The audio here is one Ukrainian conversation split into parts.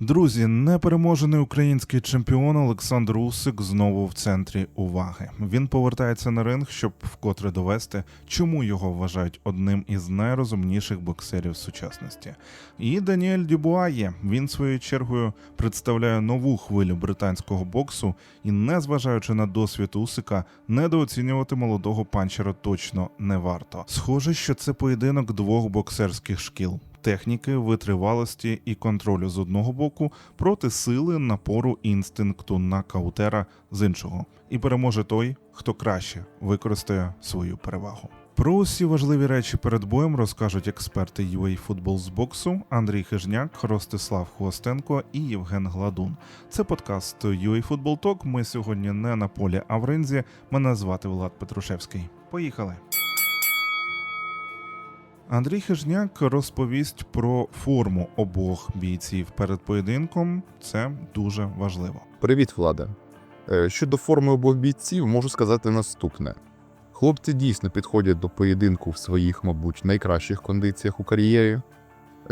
Друзі, непереможений український чемпіон Олександр Усик знову в центрі уваги. Він повертається на ринг, щоб вкотре довести, чому його вважають одним із найрозумніших боксерів сучасності. І Даніель Дюбуа є. Він своєю чергою представляє нову хвилю британського боксу, і, незважаючи на досвід Усика, недооцінювати молодого панчера точно не варто. Схоже, що це поєдинок двох боксерських шкіл техніки, витривалості і контролю з одного боку проти сили, напору інстинкту нокаутера з іншого, і переможе той, хто краще використає свою перевагу. Про усі важливі речі перед боєм розкажуть експерти UA Футбол з боксу Андрій Хижняк, Ростислав Хвостенко і Євген Гладун. Це подкаст UA Футбол Ток. Ми сьогодні не на полі, а в ринзі. Мене звати Влад Петрушевський. Поїхали. Андрій Хижняк розповість про форму обох бійців перед поєдинком. Це дуже важливо. Привіт, Влада. Е, Щодо форми обох бійців, можу сказати наступне: хлопці дійсно підходять до поєдинку в своїх, мабуть, найкращих кондиціях у кар'єрі.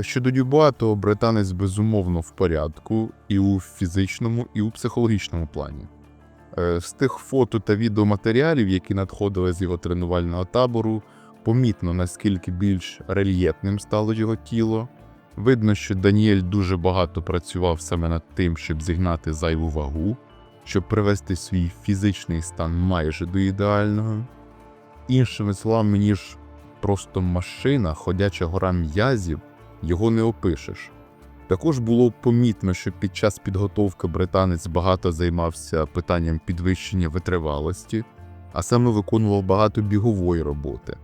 Щодо Дюбуа, то британець безумовно в порядку і у фізичному, і у психологічному плані. Е, З тих фото та відеоматеріалів, які надходили з його тренувального табору, помітно наскільки більш рельєфним стало його тіло. Видно, що Даніель дуже багато працював саме над тим, щоб зігнати зайву вагу, щоб привести свій фізичний стан майже до ідеального. Іншими словами, ніж просто машина, ходяча гора м'язів, його не опишеш. Також було помітно, що під час підготовки британець багато займався питанням підвищення витривалості, а саме виконував багато бігової роботи.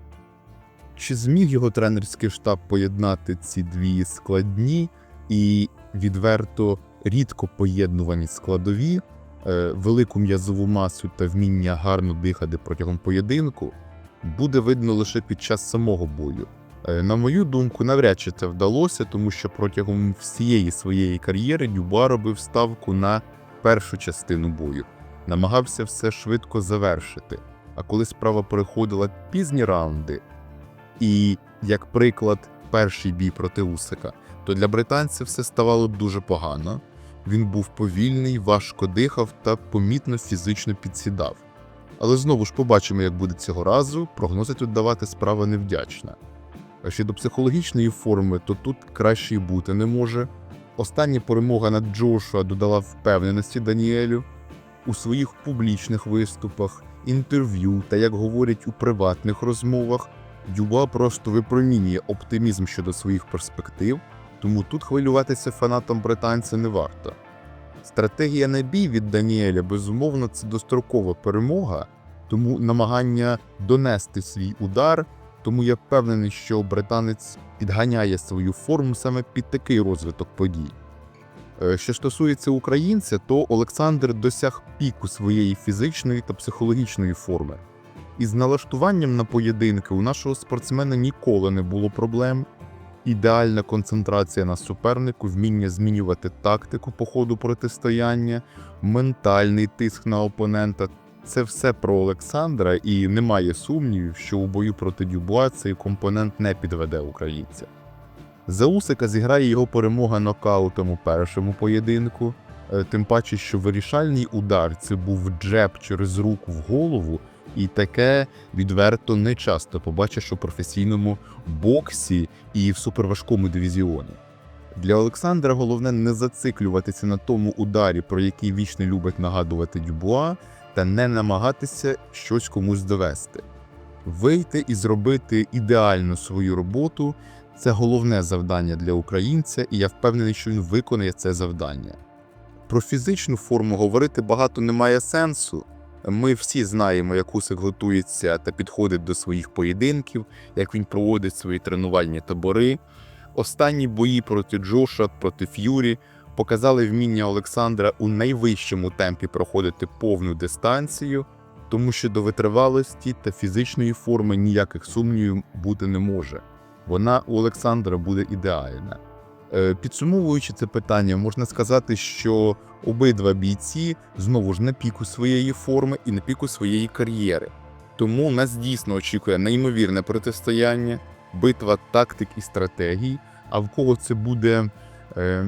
Чи зміг його тренерський штаб поєднати ці дві складні і відверто рідко поєднувані складові, е, велику м'язову масу та вміння гарно дихати протягом поєдинку, буде видно лише під час самого бою. Е, На мою думку, навряд чи це вдалося, тому що протягом всієї своєї кар'єри Дюба робив ставку на першу частину бою, намагався все швидко завершити. А коли справа переходила пізні раунди, і, як приклад, перший бій проти Усика, то для британця все ставало дуже погано. Він був повільний, важко дихав та помітно фізично підсідав. Але знову ж побачимо, як буде цього разу, прогнози тут давати справа невдячна. А щодо психологічної форми, то тут краще й бути не може. Остання перемога над Джошуа додала впевненості Даніелю у своїх публічних виступах, інтерв'ю та, як говорять у приватних розмовах, Дюба просто випромінює оптимізм щодо своїх перспектив, тому тут хвилюватися фанатам британця не варто. Стратегія на бій від Даніеля, безумовно, це дострокова перемога, тому намагання донести свій удар. Тому я впевнений, що британець підганяє свою форму саме під такий розвиток подій. Е, Що стосується українця, то Олександр досяг піку своєї фізичної та психологічної форми. Із налаштуванням на поєдинки у нашого спортсмена ніколи не було проблем. Ідеальна концентрація на супернику, вміння змінювати тактику по ходу протистояння, ментальний тиск на опонента це все про Олександра, і немає сумнівів, що у бою проти Дюбуа цей компонент не підведе українця. За Усика зіграє його перемога нокаутом у першому поєдинку, е, тим паче, що вирішальний удар це був джеб через руку в голову, і таке відверто не часто побачиш у професійному боксі і в суперважкому дивізіоні. Для Олександра головне не зациклюватися на тому ударі, про який вічно любить нагадувати Дюбуа, та не намагатися щось комусь довести. Вийти і зробити ідеально свою роботу це головне завдання для українця, і я впевнений, що він виконає це завдання. Про фізичну форму говорити багато немає сенсу. Ми всі знаємо, як Усик готується та підходить до своїх поєдинків, як він проводить свої тренувальні табори. Останні бої проти Джоша, проти Ф'юрі показали вміння Олександра у найвищому темпі проходити повну дистанцію, тому що до витривалості та фізичної форми ніяких сумнівів бути не може. Вона у Олександра буде ідеальна. Е, Підсумовуючи це питання, можна сказати, що обидва бійці знову ж на піку своєї форми і на піку своєї кар'єри. Тому нас дійсно очікує неймовірне протистояння, битва тактик і стратегій. А в кого це буде е,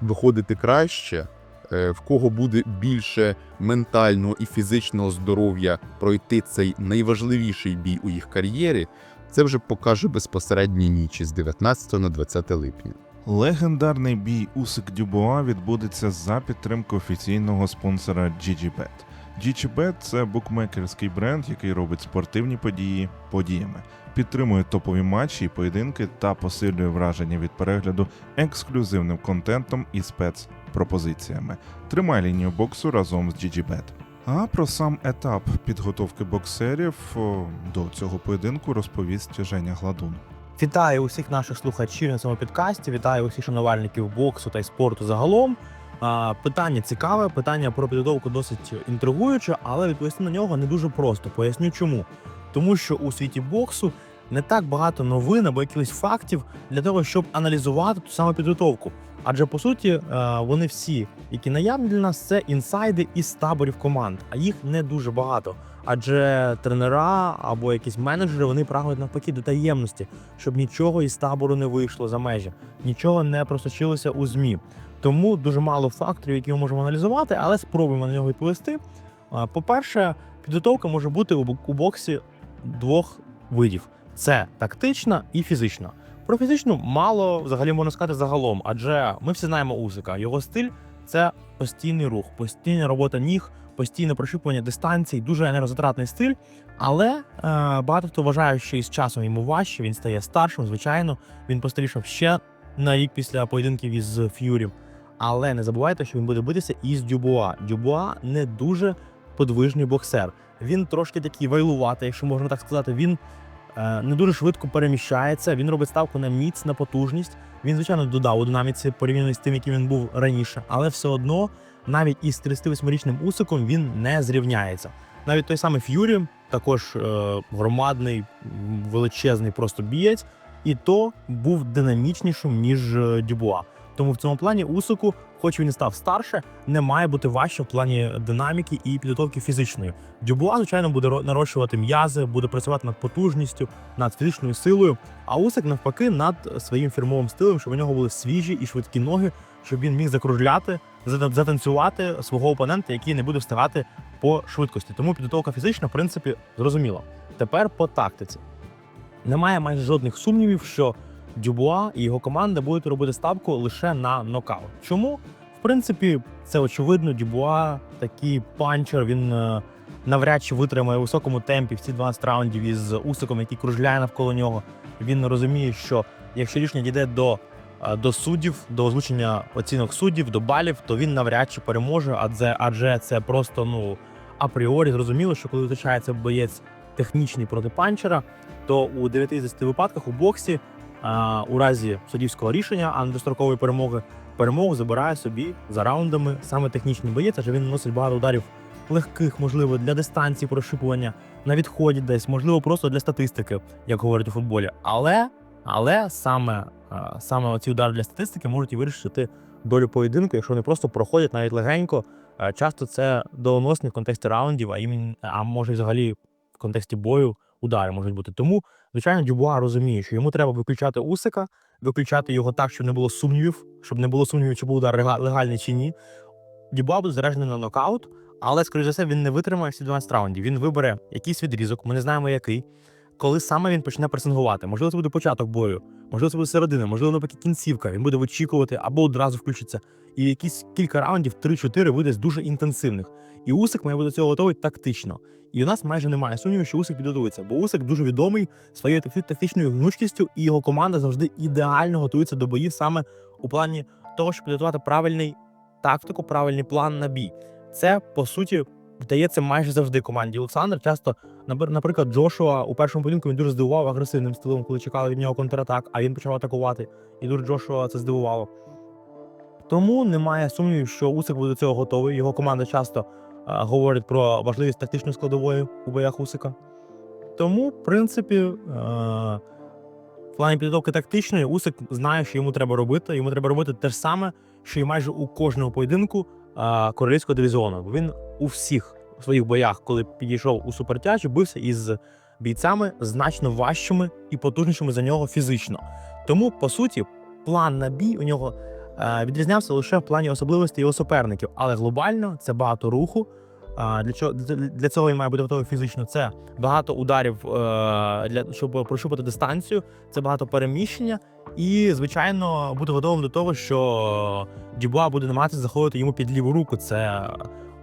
виходити краще, е, в кого буде більше ментального і фізичного здоров'я пройти цей найважливіший бій у їх кар'єрі, це вже покаже безпосередній ніч з 19 на 20 липня. Легендарний бій Усик Дюбуа відбудеться за підтримки офіційного спонсора GGBet. GGBet – це букмекерський бренд, який робить спортивні події подіями, підтримує топові матчі і поєдинки та посилює враження від перегляду ексклюзивним контентом і спецпропозиціями. Тримай лінію боксу разом з GGBet. А про сам етап підготовки боксерів до цього поєдинку розповість Женя Гладун. Вітаю усіх наших слухачів на цьому підкасті. Вітаю усіх шанувальників боксу та й спорту загалом. Питання цікаве, питання про підготовку досить інтригуюче, але відповісти на нього не дуже просто. Поясню чому. Тому що у світі боксу не так багато новин або якихось фактів для того, щоб аналізувати ту саму підготовку. Адже по суті, е, вони всі, які наявні для нас, це інсайди із таборів команд, а їх не дуже багато. Адже тренера або якісь менеджери вони прагнуть навпаки до таємності, щоб нічого із табору не вийшло за межі, нічого не просочилося у змі. Тому дуже мало факторів, які ми можемо аналізувати, але спробуємо на нього відповісти. По-перше, підготовка може бути у бок- у боксі двох видів: це тактична і фізична. Про фізичну мало взагалі можна сказати загалом, адже ми всі знаємо Усика. Його стиль це постійний рух, постійна робота ніг, постійне прощупування дистанцій, дуже енергозатратний стиль. Але е, багато хто вважає, що із часом йому важче, він стає старшим, звичайно. Він постарішав ще на рік після поєдинків із Ф'юрі. Але не забувайте, що він буде битися із Дюбуа. Дюбуа не дуже подвижний боксер. Він трошки такий вайлуватий, якщо можна так сказати. Він не дуже швидко переміщається. Він робить ставку на міць, на потужність. Він, звичайно, додав у динаміці порівняно з тим, яким він був раніше, але все одно навіть із 38-річним усиком він не зрівняється. Навіть той самий Ф'юрі, також е, громадний, величезний просто бієць, і то був динамічнішим ніж е, Дюбуа. Тому в цьому плані Усику, хоч він і став старше, не має бути важче в плані динаміки і підготовки фізичної. Дюбуа, звичайно, буде нарощувати м'язи, буде працювати над потужністю, над фізичною силою. А Усик навпаки над своїм фірмовим стилем, щоб у нього були свіжі і швидкі ноги, щоб він міг закружляти, зата- затанцювати свого опонента, який не буде встигати по швидкості. Тому підготовка фізична, в принципі, зрозуміла. Тепер по тактиці. Немає майже жодних сумнівів, що Дюбуа і його команда будуть робити ставку лише на нокаут. Чому? В принципі, це очевидно. Дюбуа такий панчер. Він е, навряд чи витримає у високому темпі всі 12 раундів із усиком, який кружляє навколо нього. Він розуміє, що якщо рішення дійде до, е, до суддів, до озвучення оцінок суддів, до балів, то він навряд чи переможе, адже, адже це просто ну апріорі зрозуміло, що коли визначається боєць технічний проти панчера, то у 9 з 10 випадках у боксі у разі суддівського рішення, а не дострокової перемоги, перемогу забирає собі за раундами саме технічний боєць, адже він наносить багато ударів легких, можливо, для дистанції прощупування на відході десь, можливо, просто для статистики, як говорять у футболі. Але, але саме, саме ці удари для статистики можуть і вирішити долю поєдинку, якщо вони просто проходять навіть легенько. Е, Часто це доленосні в контексті раундів, а іменно, а може взагалі в контексті бою удари можуть бути. Тому, звичайно, Дюбуа розуміє, що йому треба виключати Усика, виключати його так, щоб не було сумнівів, щоб не було сумнівів, чи був удар легальний чи ні. Дюбуа буде заряджений на нокаут, але, скоріш за все, він не витримає всі 12 раундів. Він вибере якийсь відрізок, ми не знаємо який, коли саме він почне пресингувати. Можливо, це буде початок бою, можливо, це буде середина, можливо, навпаки кінцівка. Він буде вичікувати або одразу включиться. І якісь кілька раундів, 3-4 видасть дуже інтенсивних. І Усик має бути до цього готовий тактично. І у нас майже немає сумніву, що Усик підготується, бо Усик дуже відомий своєю тактичною гнучкістю, і його команда завжди ідеально готується до боїв саме у плані того, щоб підготувати правильний тактику, правильний план на бій. Це по суті вдається майже завжди команді. Олександр часто, наприклад, Джошуа у першому поєдинку він дуже здивував агресивним стилем, коли чекали від нього контратак, а він почав атакувати. І дуже Джошуа це здивувало. Тому немає сумнівів, що Усик буде до цього готовий. Його команда часто говорить про важливість тактичної складової у боях Усика. Тому, в принципі, е, в плані підготовки тактичної Усик знає, що йому треба робити. Йому треба робити те ж саме, що і майже у кожному поєдинку королівського дивізіону. Бо він у всіх своїх боях, коли підійшов у супертяж, бився із бійцями значно важчими і потужнішими за нього фізично. Тому, по суті, план на бій у нього е, відрізнявся лише в плані особливостей його суперників, але глобально це багато руху. Для чого для- цього він має бути готовий фізично? Це багато ударів е, для щоб прощупати дистанцію, це багато переміщення, і звичайно бути готовим до того, що Дюбуа буде намагатися заходити йому під ліву руку. Це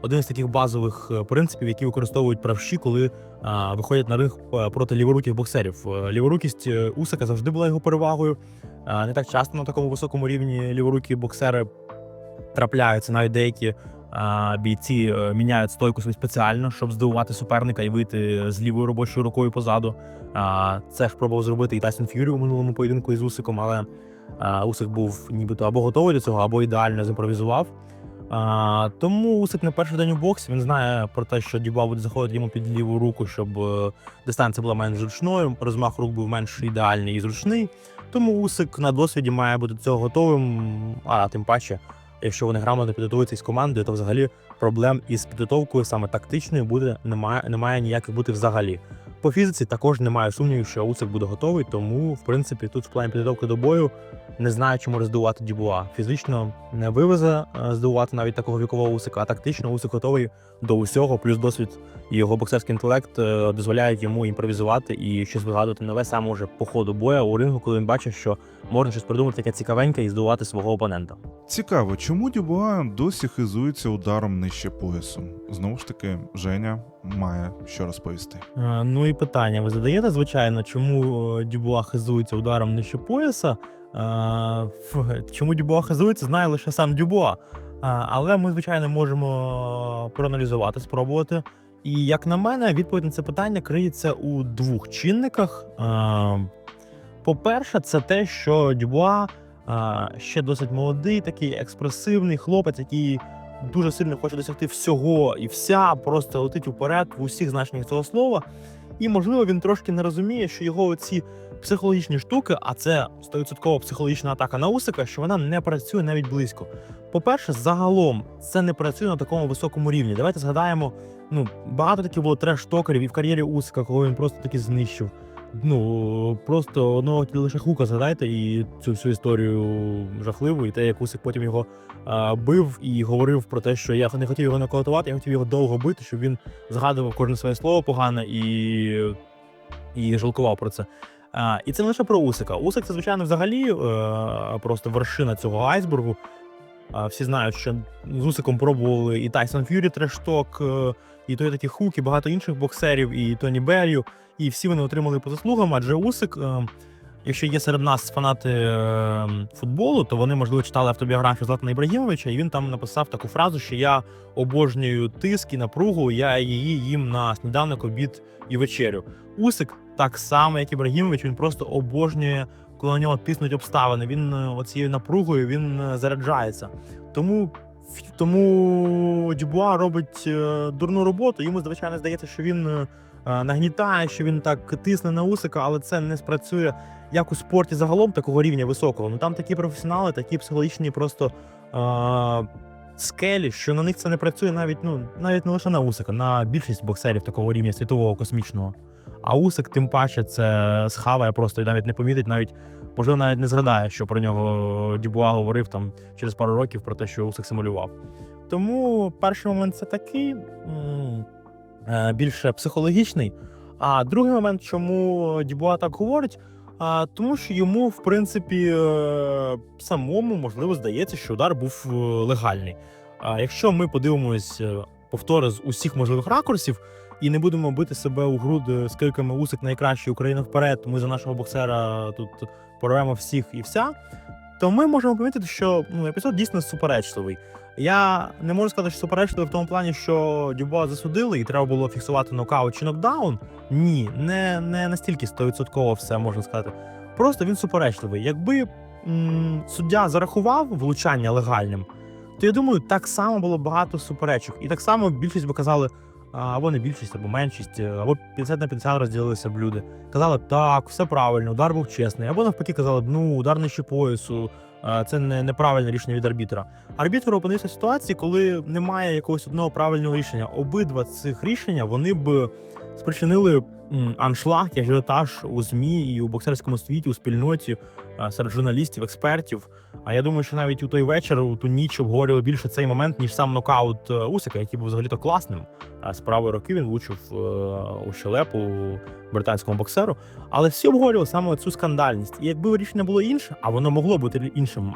один з таких базових е, принципів, які використовують правші, коли виходять на ринг е, проти ліворуких боксерів. Е, Ліворукість е, Усика завжди була його перевагою. Не так часто на такому високому рівні ліворукі боксери трапляються, навіть деякі бійці е, міняють стойку собі спеціально, щоб здивувати суперника і вийти з лівою робочою рукою позаду. Це ж пробував зробити і Тайсон Ф'юрі у минулому поєдинку із Усиком, але Усик був нібито або готовий до цього, або ідеально зімпровізував. Тому Усик на перший день у боксі він знає про те, що Дюба буде заходити йому під ліву руку, щоб е, дистанція була менш зручною, розмах рук був менш ідеальний і зручний. Тому Усик на досвіді має бути до цього готовим. А тим паче, якщо вони грамотно підготуються із командою, то взагалі проблем із підготовкою саме тактичною буде немає, немає ніяких бути взагалі. По фізиці також немає сумнівів, що Усик буде готовий, тому в принципі тут в плані підготовки до бою не знаю, чи може здивувати Дюбуа. Фізично не вивезе е, здивувати навіть такого вікового Усика, а тактично Усик готовий до усього, плюс досвід і його боксерський інтелект е, дозволяють йому імпровізувати і щось вигадувати нове саме уже по ходу боя у рингу, коли він бачить, що можна щось придумати таке цікавеньке і здивувати свого опонента. Цікаво, чому Дюбуа досі хизується ударом нижче поясу? Знову ж таки, Женя має що розповісти. Е, Ну і питання ви задаєте, звичайно, чому Дюбуа хизується ударом нижче пояса? Чому Дюбуа хизується, знає лише сам Дюбуа. Але ми, звичайно, можемо проаналізувати, спробувати. І як на мене, відповідь на це питання криється у двох чинниках. По-перше, це те, що Дюбуа ще досить молодий, такий експресивний хлопець, який дуже сильно хоче досягти всього і вся, просто летить уперед в усіх значеннях цього слова. І, можливо, він трошки не розуміє, що його ці психологічні штуки, а це 100% психологічна атака на Усика, що вона не працює навіть близько. По-перше, загалом це не працює на такому високому рівні. Давайте згадаємо, ну багато таких було треш-токерів і в кар'єрі Усика, коли він просто таки знищив. Ну просто одного лише хука згадайте і цю всю історію жахливу, і те, як Усик потім його а, бив і говорив про те, що я не хотів його нокаутувати, я хотів його довго бити, щоб він згадував кожне своє слово погане і, і жалкував про це. І це не лише про Усика. Усик це, звичайно, взагалі е, просто вершина цього айсбергу. А, всі знають, що з Усиком пробували і Тайсон Ф'юрі трешток, е, і той такий Хук, і багато інших боксерів, і Тоні Беллю. І всі вони отримали по заслугам, адже Усик. Е, Якщо є серед нас фанати е, футболу, то вони можливо читали автобіографію Златана Ібрагімовича, і він там написав таку фразу, що я обожнюю тиск і напругу, я її їм на сніданок, обід і вечерю. Усик так само, як Ібрагімович, він просто обожнює, коли на нього тиснуть обставини. Він е, оцією напругою він е, заряджається. Тому тому Дюбуа робить е, дурну роботу. Йому звичайно здається, що він нагнітає, що він так тисне на Усика, але це не спрацює як у спорті загалом такого рівня високого. Ну там такі професіонали, такі психологічні просто е, скелі, що на них це не працює навіть ну навіть не лише на Усика, на більшість боксерів такого рівня світового космічного. А Усик, тим паче, це схаває просто і навіть не помітить, навіть можливо, навіть не згадає, що про нього Дюбуа говорив там через пару років про те, що Усик симулював. Тому перший момент це такий е, більше психологічний. А другий момент, чому Дюбуа так говорить, а, тому що йому, в принципі, е, самому можливо здається, що удар був е, легальний. А якщо ми подивимось е, повтори з усіх можливих ракурсів і не будемо бити себе у груди з криками Усик найкращий Україна вперед, ми за нашого боксера тут порвемо всіх і вся, то ми можемо помітити, що ну, епізод дійсно суперечливий. Я не можу сказати, що суперечливий в тому плані, що Дюбуа засудили і треба було фіксувати нокаут чи нокдаун. Ні, не, не настільки 100% все можна сказати. Просто він суперечливий. Якби м, суддя зарахував влучання легальним, то я думаю, так само було багато суперечок. І так само більшість би казали, або не більшість, або меншість, або 50 на 50 розділилися б люди. Казали б, так, все правильно, удар був чесний. Або навпаки казали б, ну, удар нижче поясу, це не, неправильне рішення від арбітра. Арбітр опинився в ситуації, коли немає якогось одного правильного рішення. Обидва цих рішення вони б спричинили аншлаг і ажіотаж у ЗМІ і у боксерському світі, у спільноті е, серед журналістів, експертів. А я думаю, що навіть у той вечір, у ту ніч обговорювали більше цей момент, ніж сам нокаут е, Усика, який був взагалі-то класним. З правої роки він влучив е, у щелепу британському боксеру. Але всі обговорювали саме цю скандальність. І якби рішення було інше, а воно могло бути іншим.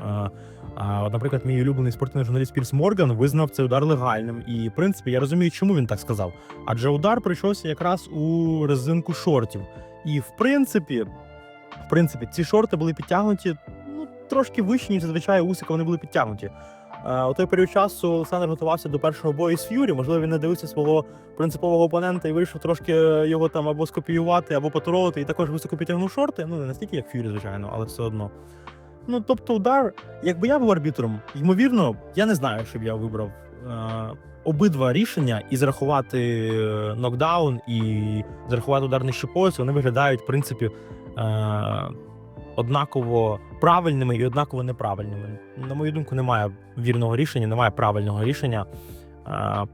Наприклад, мій улюблений спортивний журналіст Пірс Морган визнав цей удар легальним. І, в принципі, я розумію, чому він так сказав. Адже удар прийшовся якраз у резинку шортів. І в принципі, в принципі, ці шорти були підтягнуті ну, трошки вище, ніж зазвичай Усика вони були підтягнуті. У той період часу Олександр готувався до першого бою з Ф'юрі. Можливо, він не дивився свого принципового опонента і вирішив трошки його там або скопіювати, або поторолити, і також високо підтягнув шорти. Ну, не настільки, як Ф'юрі, звичайно, але все одно. Ну, тобто, удар, якби я був арбітром, ймовірно, я не знаю, щоб я вибрав е, обидва рішення і зарахувати е, нокдаун, і зарахувати удар нижче поясу, вони виглядають, в принципі, е, однаково правильними і однаково неправильними. На мою думку, немає вірного рішення, немає правильного рішення. Е,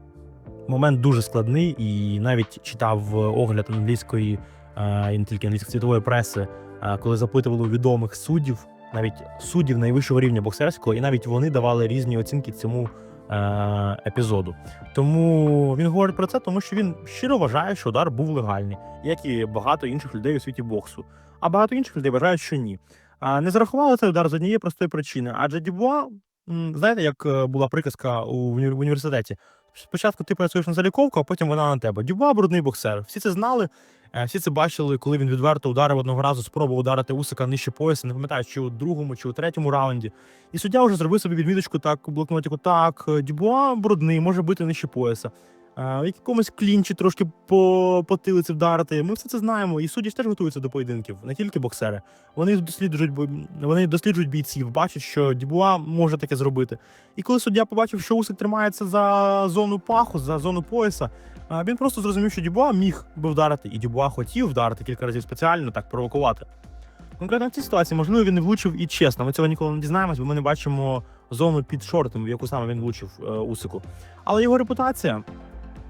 момент дуже складний, і навіть читав огляд англійської, е, і не тільки англійської світової преси, е, коли запитували у відомих суддів, навіть суддів найвищого рівня боксерського, і навіть вони давали різні оцінки цьому е, епізоду. Тому він говорить про це, тому що він щиро вважає, що удар був легальний, як і багато інших людей у світі боксу. А багато інших людей вважають, що ні. А не зарахували цей удар з однієї простої причини. Адже Дюбуа, знаєте, як е, була приказка у в університеті. Спочатку ти працюєш на заліковку, а потім вона на тебе. Дюба брудний боксер. Всі це знали, е, всі це бачили, коли він відверто ударив одного разу, спробував ударити Усика нижче пояса. Не пам'ятаю, чи у другому, чи у третьому раунді. І суддя вже зробив собі відміточку так у блокнотіку. Так, Дюба брудний, може бити нижче пояса. В якомусь клінчі трошки по потилиці вдарити. Ми все це знаємо. І судді теж готуються до поєдинків, не тільки боксери. Вони досліджують, вони досліджують бійців, бачать, що Дюбуа може таке зробити. І коли суддя побачив, що Усик тримається за зону паху, за зону пояса, він просто зрозумів, що Дюбуа міг би вдарити, і Дюбуа хотів вдарити кілька разів спеціально, так провокувати. Конкретно в цій ситуації, можливо, він не влучив і чесно. Ми цього ніколи не дізнаємось, бо ми не бачимо зону під шортом, в яку саме він влучив е, Усику. Але його репутація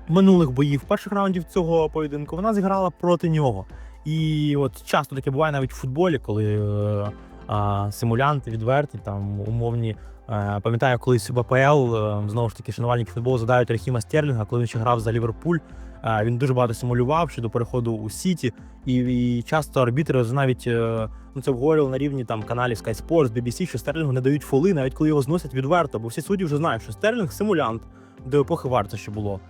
минулих боїв, перших раундів цього поєдинку, вона зіграла проти нього. І от часто таке буває навіть в футболі, коли е, а, симулянти відверті, там умовні. Е, пам'ятаю, колись в АПЛ е, знову ж таки шанувальники футболу задають Рахіма Стерлінга, коли він ще грав за Ліверпуль. Е, він дуже багато симулював ще до переходу у Сіті, і, і часто арбітри навіть е, ну, це обговорювали на рівні там каналів Sky Sports, BBC, що Стерлінгу не дають фоли, навіть коли його зносять відверто, бо всі судді вже знають, що Стерлінг симулянт до епохи варто ще було.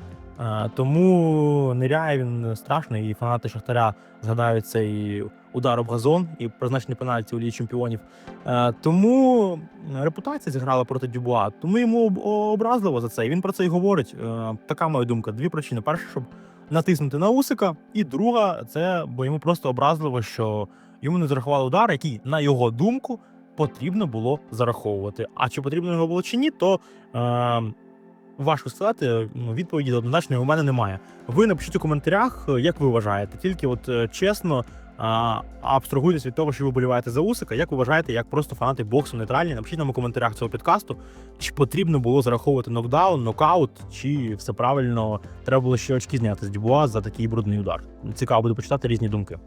Е, Тому ниряє він страшний, і фанати Шахтаря згадають цей удар об газон і призначені пенальті у Лігі чемпіонів. Е, Тому репутація зіграла проти Дюбуа, тому йому образливо за це. І він про це і говорить. Е, Така моя думка. Дві причини: перша, щоб натиснути на Усика, і друга це бо йому просто образливо, що йому не зарахували удар, який, на його думку, потрібно було зараховувати. А чи потрібно його було чи ні, то. Важко сказати, ну, відповіді однозначної у мене немає. Ви напишіть у коментарях, е, як ви вважаєте. Тільки от е, чесно, абстрагуйтесь від того, що ви боліваєте за Усика. Як ви вважаєте, як просто фанати боксу нейтральні? Напишіть нам у коментарях цього підкасту, чи потрібно було зараховувати нокдаун, нокаут, чи все правильно треба було ще очки зняти з Дюбуа за такий брудний удар. Цікаво буде почитати різні думки.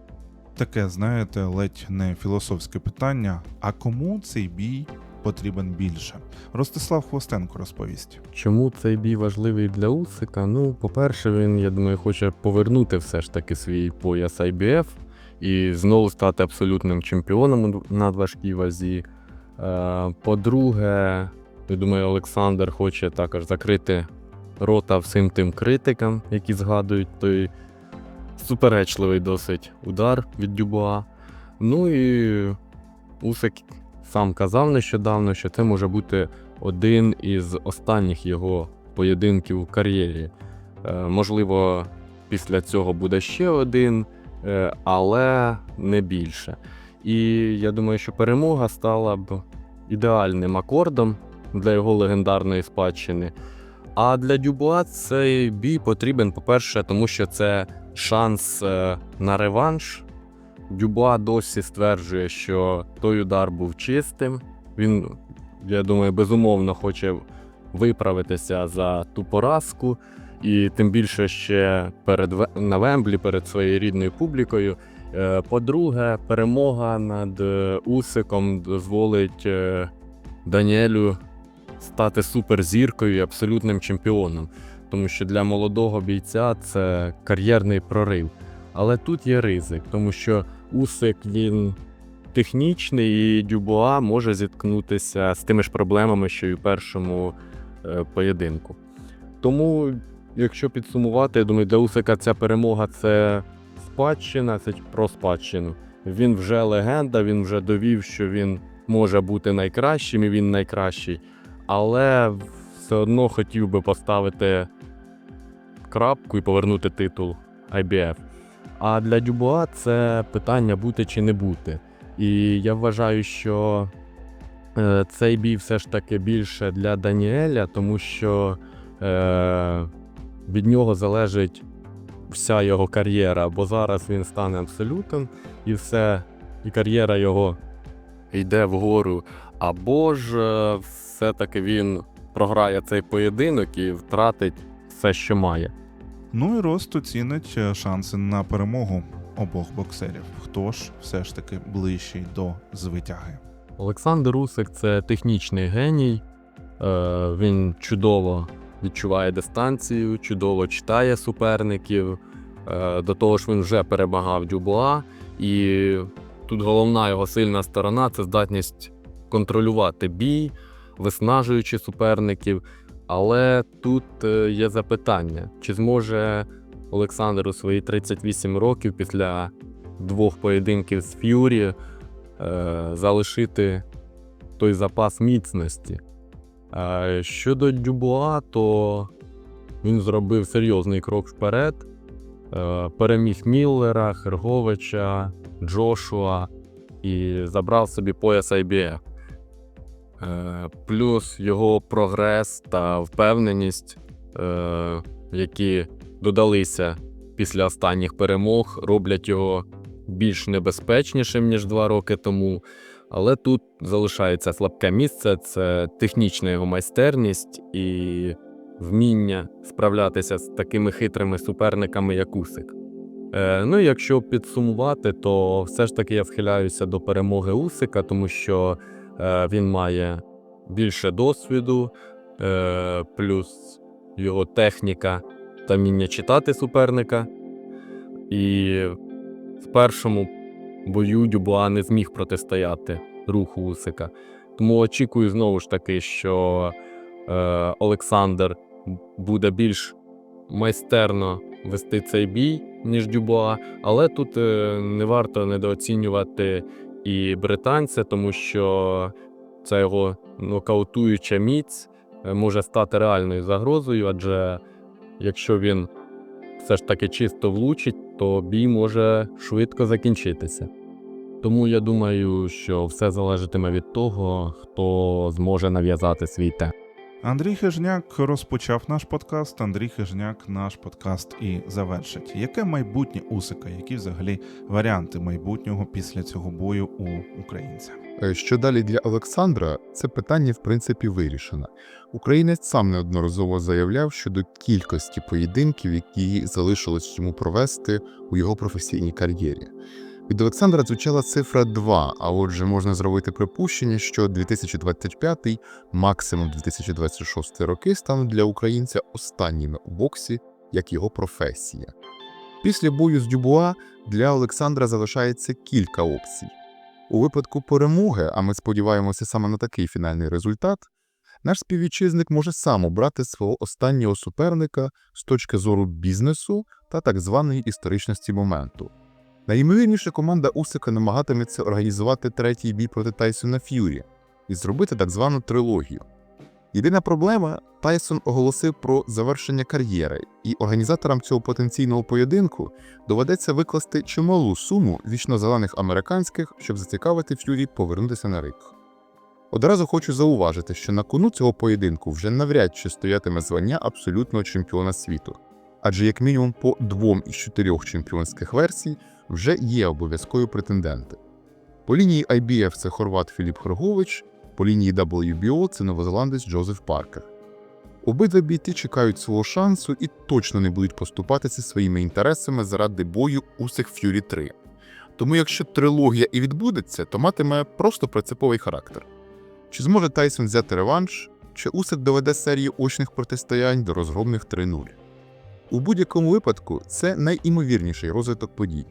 Таке, знаєте, ледь не філософське питання. А кому цей бій потрібен більше? Ростислав Хвостенко розповість. Чому цей бій важливий для Усика? Ну, по-перше, він, я думаю, хоче повернути все ж таки свій пояс IBF і знову стати абсолютним чемпіоном у надважкій вазі. Е, По-друге, я думаю, Олександр хоче також закрити рота всім тим критикам, які згадують той суперечливий досить удар від Дюбуа. Ну і Усик сам казав нещодавно, що це може бути один із останніх його поєдинків у кар'єрі. Е, можливо, після цього буде ще один, е, але не більше. І я думаю, що перемога стала б ідеальним акордом для його легендарної спадщини. А для Дюбуа цей бій потрібен, по-перше, тому що це шанс е, на реванш. Дюбуа досі стверджує, що той удар був чистим. Він я думаю, безумовно хоче виправитися за ту поразку. і тим більше ще перед на Вемблі, перед своєю рідною публікою. Е, По-друге, перемога над е, Усиком дозволить е, Даніелю стати суперзіркою і абсолютним чемпіоном, тому що для молодого бійця це кар'єрний прорив. Але тут є ризик, тому що Усик він технічний, і Дюбуа може зіткнутися з тими ж проблемами, що й у першому е, поєдинку. Тому, якщо підсумувати, я думаю, для Усика ця перемога це спадщина, це про спадщину. Він вже легенда, він вже довів, що він може бути найкращим, і він найкращий. Але все одно хотів би поставити крапку і повернути титул IBF. А для Дюбуа це питання бути чи не бути. І я вважаю, що е, цей бій все ж таки більше для Даніеля, тому що е, від нього залежить вся його кар'єра, бо зараз він стане абсолютом, і все, і кар'єра його йде вгору. Або ж е, все-таки він програє цей поєдинок і втратить все, що має. Ну і Рост оцінить е, шанси на перемогу обох боксерів. Хто ж все ж таки ближчий до звитяги? Олександр Усик це технічний геній. Е, він чудово відчуває дистанцію, чудово читає суперників. Е, до того ж, він вже перемагав Дюбуа. І тут головна його сильна сторона це здатність контролювати бій, виснажуючи суперників. Але тут е, є запитання: чи зможе Олександр у свої 38 років після двох поєдинків з Ф'юрі е, залишити той запас міцності. Е, щодо Дюбуа, то він зробив серйозний крок вперед. Е, переміг Міллера, Херговича, Джошуа і забрав собі пояс IBF. Е, плюс його прогрес та впевненість, е, які додалися після останніх перемог, роблять його більш небезпечнішим, ніж два роки тому. Але тут залишається слабке місце це технічна його майстерність і вміння справлятися з такими хитрими суперниками, як Усик. Е, ну якщо підсумувати, то все ж таки я схиляюся до перемоги Усика, тому що він має більше досвіду, е, плюс його техніка та вміння читати суперника. І в першому бою Дюбуа не зміг протистояти руху Усика. Тому очікую знову ж таки, що е, Олександр буде більш майстерно вести цей бій, ніж Дюбуа. Але тут е, не варто недооцінювати і британця, тому що ця його нокаутуюча міць е, може стати реальною загрозою, адже якщо він все ж таки чисто влучить, то бій може швидко закінчитися. Тому я думаю, що все залежатиме від того, хто зможе нав'язати свій темп. Андрій Хижняк розпочав наш подкаст. Андрій Хижняк наш подкаст і завершить. Яке майбутнє Усика? Які взагалі варіанти майбутнього після цього бою у українця? Е, Що далі для Олександра, це питання в принципі вирішено. Українець сам неодноразово заявляв щодо кількості поєдинків, які залишилось йому провести у його професійній кар'єрі. Від Олександра звучала цифра 2, а отже, можна зробити припущення, що 2025, максимум 2026 роки стануть для українця останніми у боксі як його професія. Після бою з Дюбуа для Олександра залишається кілька опцій. У випадку перемоги, а ми сподіваємося саме на такий фінальний результат, наш співвітчизник може сам обрати свого останнього суперника з точки зору бізнесу та так званої історичності моменту. Найімовірніше команда Усика намагатиметься організувати третій бій проти Тайсона Ф'юрі і зробити так звану трилогію. Єдина проблема Тайсон оголосив про завершення кар'єри, і організаторам цього потенційного поєдинку доведеться викласти чималу суму вічнозелених американських, щоб зацікавити Ф'юрі повернутися на ринг. Одразу хочу зауважити, що на кону цього поєдинку вже навряд чи стоятиме звання абсолютного чемпіона світу, адже як мінімум по двом із чотирьох чемпіонських версій вже є обов'язкові претенденти. По лінії IBF це хорват Філіп Хрогович, по лінії WBO це новозеландець Джозеф Паркер. Обидва бійти чекають свого шансу і точно не будуть поступатися своїми інтересами заради бою Усик Ф'юрі 3. Тому якщо трилогія і відбудеться, то матиме просто принциповий характер. Чи зможе Тайсон взяти реванш, чи Усик доведе серію очних протистоянь до розгромних 3-0? У будь-якому випадку це найімовірніший розвиток подій.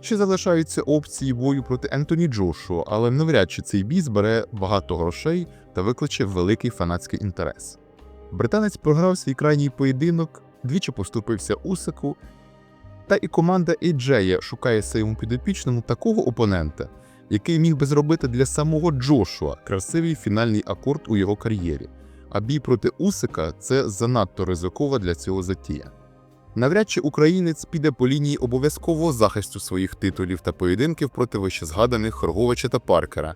Ще залишаються опції бою проти Ентоні Джошуа, але навряд чи цей бій збере багато грошей та викличе великий фанатський інтерес. Британець програв свій крайній поєдинок, двічі поступився Усику, та і команда Ейджея шукає своєму підопічному такого опонента, який міг би зробити для самого Джошуа красивий фінальний акорд у його кар'єрі. А бій проти Усика це занадто ризиково для цього затія. Навряд чи українець піде по лінії обов'язкового захисту своїх титулів та поєдинків проти вищезгаданих Хорговича та Паркера.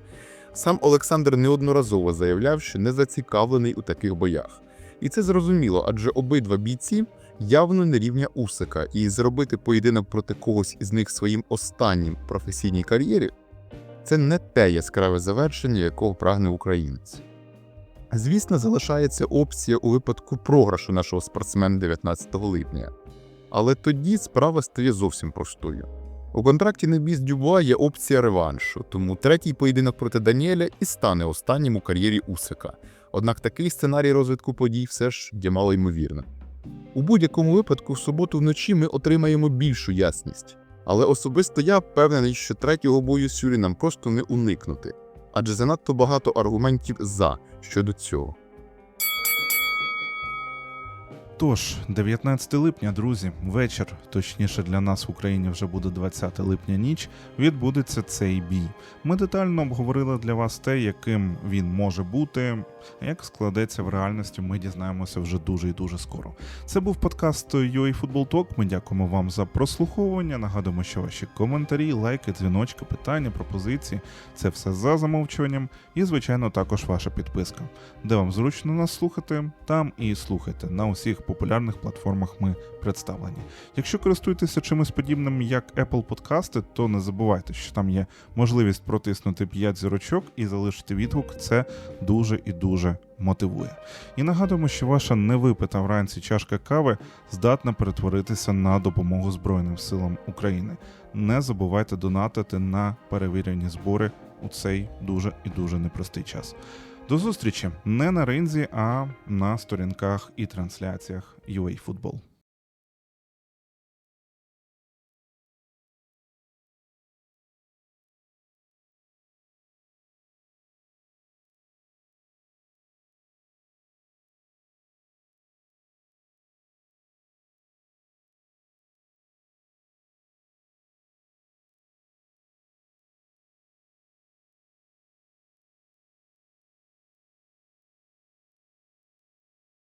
Сам Олександр неодноразово заявляв, що не зацікавлений у таких боях. І це зрозуміло, адже обидва бійці явно не рівня Усика, і зробити поєдинок проти когось із них своїм останнім професійній кар'єрі це не те яскраве завершення, якого прагне українець. Звісно, залишається опція у випадку програшу нашого спортсмена 19 липня. Але тоді справа стає зовсім простою. У контракті на біс Дюбуа є опція реваншу, тому третій поєдинок проти Даніеля і стане останнім у кар'єрі Усика. Однак такий сценарій розвитку подій все ж є мало ймовірним. У будь-якому випадку в суботу вночі ми отримаємо більшу ясність. Але особисто я впевнений, що третього бою Сюрі нам просто не уникнути, адже занадто багато аргументів за щодо цього. Тож, 19 липня, друзі, вечір, точніше для нас в Україні вже буде 20 липня ніч, відбудеться цей бій. Ми детально обговорили для вас те, яким він може бути. А Як складеться в реальності, ми дізнаємося вже дуже і дуже скоро. Це був подкаст Football Talk. Ми дякуємо вам за прослуховування. Нагадуємо, що ваші коментарі, лайки, дзвіночки, питання, пропозиції це все за замовчуванням. І, звичайно, також ваша підписка. Де вам зручно нас слухати, там і слухайте. На усіх популярних платформах ми представлені. Якщо користуєтеся чимось подібним, як Apple Подкасти, то не забувайте, що там є можливість протиснути 5 зірочок і залишити відгук. Це дуже і дуже мотивує. І нагадуємо, що ваша невипита вранці чашка кави здатна перетворитися на допомогу Збройним силам України. Не забувайте донатити на перевірені збори у цей дуже і дуже непростий час. До зустрічі не на ринзі, а на сторінках і трансляціях UA Football.